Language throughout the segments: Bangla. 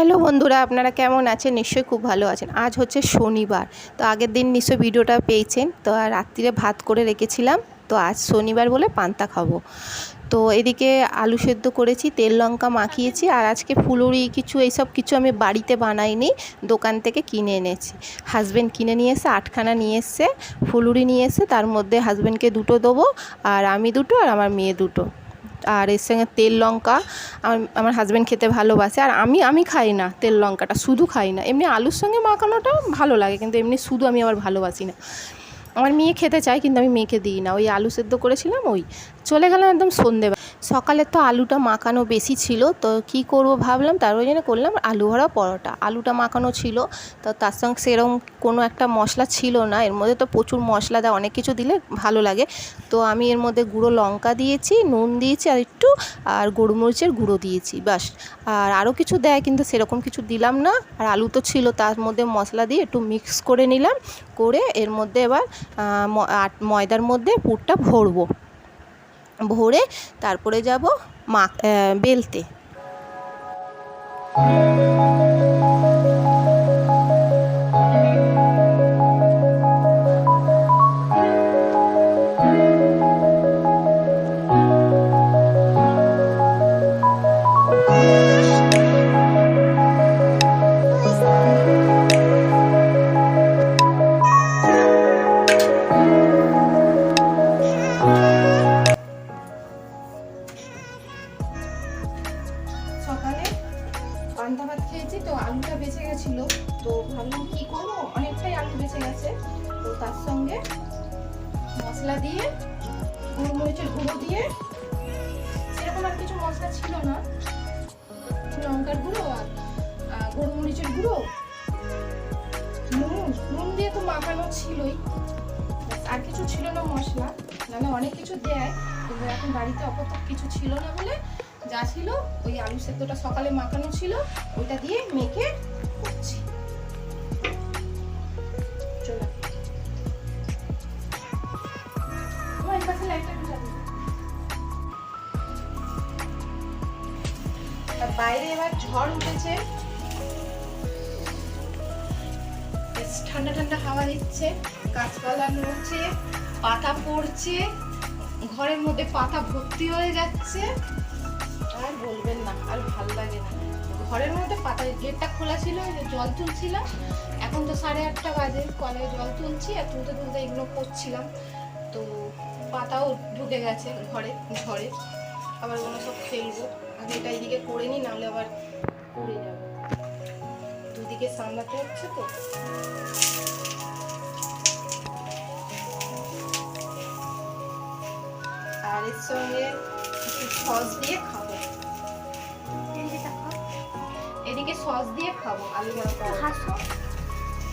হ্যালো বন্ধুরা, আপনারা কেমন আছেন? নিশ্চয়ই খুব ভালো আছেন। আজ হচ্ছে শনিবার। তো আগের দিন নিশ্চয়ই ভিডিওটা পেয়েছেন। তো রাত্রিরে ভাত করে রেখেছিলাম। তো আজ শনিবার বলে পান্তা খাব। তো এদিকে আলু সেদ্ধ করেছি, তেল লঙ্কা মাখিয়েছি, আর আজকে ফুলুরি কিছু, এইসব কিছু আমি বাড়িতে বানাইনি, দোকান থেকে কিনে এনেছি। হাজব্যান্ড কিনে নিয়ে এসে, আটখানা নিয়ে এসছে, ফুলুরি নিয়ে এসে তার মধ্যে হাজব্যান্ডকে দুটো দেবো, আর আমি দুটো, আর আমার মেয়ে দুটো। আর এর সঙ্গে তেল লঙ্কা আমার আমার হাজব্যান্ড খেতে ভালোবাসে। আর আমি আমি খাই না তেল লঙ্কাটা, শুধু খাই না। এমনি আলুর সঙ্গে মাখানোটা ভালো লাগে, কিন্তু এমনি শুধু আমি আবার ভালোবাসি না। আমার মেয়ে খেতে চায়, কিন্তু আমি মেয়েকে দিই না। ওই আলু সেদ্ধ করেছিলাম, ওই চলে গেলাম একদম সন্ধেবেলা। সকালে তো আলুটা মাখানো বেশি ছিল, তো কি করব ভাবলাম, তার ওই জন্য করলাম আলু ভরা পরোটা। আলুটা মাখানো ছিল, তো তার সঙ্গে সেরকম কোনো একটা মশলা ছিল না, এর মধ্যে তো প্রচুর মশলা দেয় অনেক কিছু দিলে ভালো লাগে। তো আমি এর মধ্যে গুঁড়ো লঙ্কা দিয়েছি, নুন দিয়েছি আর একটু, আর গোলমরিচের গুঁড়ো দিয়েছি বাস আর আরও কিছু দেয়, কিন্তু সেরকম কিছু দিলাম না। আর আলু তো ছিল, তার মধ্যে মশলা দিয়ে একটু মিক্স করে নিলাম, করে এর মধ্যে এবার ময়দার মধ্যে পুরটা ভরবো। ভরে তারপরে যাব মা বেলতে। পান্তা ভাত খেয়েছি, তো আলুটা বেঁচে গেছিল। তো ভাবলাম কি করব? অনেকটাই আলু বেঁচে গেছে। তো তার সঙ্গে মশলা দিয়ে, গোলমরিচের গুঁড়ো দিয়ে, সেরকম আর কিছু মশলা ছিল না। লঙ্কার গুঁড়ো আর গোলমরিচের গুঁড়ো। নুন নুন দিয়ে তো মাখানো ছিলই। আর কিছু ছিল না মশলা। নাহলে অনেক কিছু দেয়, কিন্তু এখন বাড়িতে অপর কিছু ছিল না বলে যা ছিল, ওই আলু সেদ্ধটা সকালে মাখানো ছিল, ওইটা দিয়ে মেখে করছি। বাইরে এবার ঝড় উঠেছে। বেশ ঠান্ডা ঠান্ডা হাওয়া দিচ্ছে, গাছপালা নড়ছে, পাতা পড়ছে, ঘরের মধ্যে পাতা ভর্তি হয়ে যাচ্ছে। বলবেন না, আর ভালো লাগে না। ঘরের মধ্যে পাতা গেটটা খোলা ছিল জল তুলছিলাম। এখন তো সাড়ে আটটা বাজে, কলে জল তুলছি, আর তুলতে তুলতে এগুলো করছিলাম। তো পাতাও ঢুকে গেছে ঘরে ঘরে আবার ওগুলো সব ফেলব। আগে এটা এইদিকে করে নিই, নাহলে আবার পড়ে যাবে। দুদিকে সামলাতে হচ্ছে তো। আর এর সঙ্গে সস দিয়ে খাব। এদিকে সস দিয়ে খাব আলু বড়া পরোটা।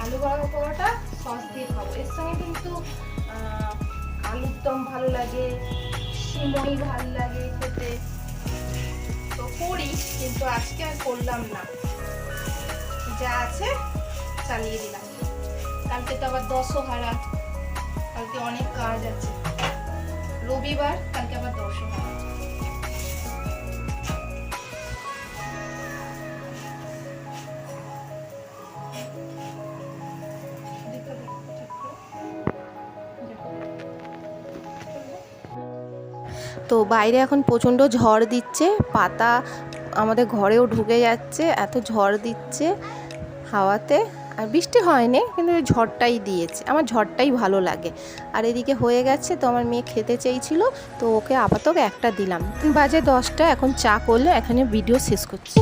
আলু বড়া পরোটা সস দিয়ে খাব। এর সঙ্গে কিন্তু আলুর দম ভালো লাগে সিমই ভালো লাগে খেতে। তো করি কিন্তু আজকে আর করলাম না। যা আছে চালিয়ে দিলাম। কালকে তো আবার দশহারা কালকে অনেক কাজ আছে। রবিবার তো বাইরে এখন প্রচণ্ড ঝড় দিচ্ছে, পাতা আমাদের ঘরেও ঢুকে যাচ্ছে, এত ঝড় দিচ্ছে হাওয়াতে। আর বৃষ্টি হয়নি, কিন্তু ঝড়টাই দিয়েছে, আমার ঝড়টাই ভালো লাগে। আর এদিকে হয়ে গেছে, তো আমার মেয়ে খেতে চেয়েছিল, তো ওকে আপাতত একটা দিলাম। বাজে দশটা, এখন চা করলে এখানে ভিডিও শেষ করছি।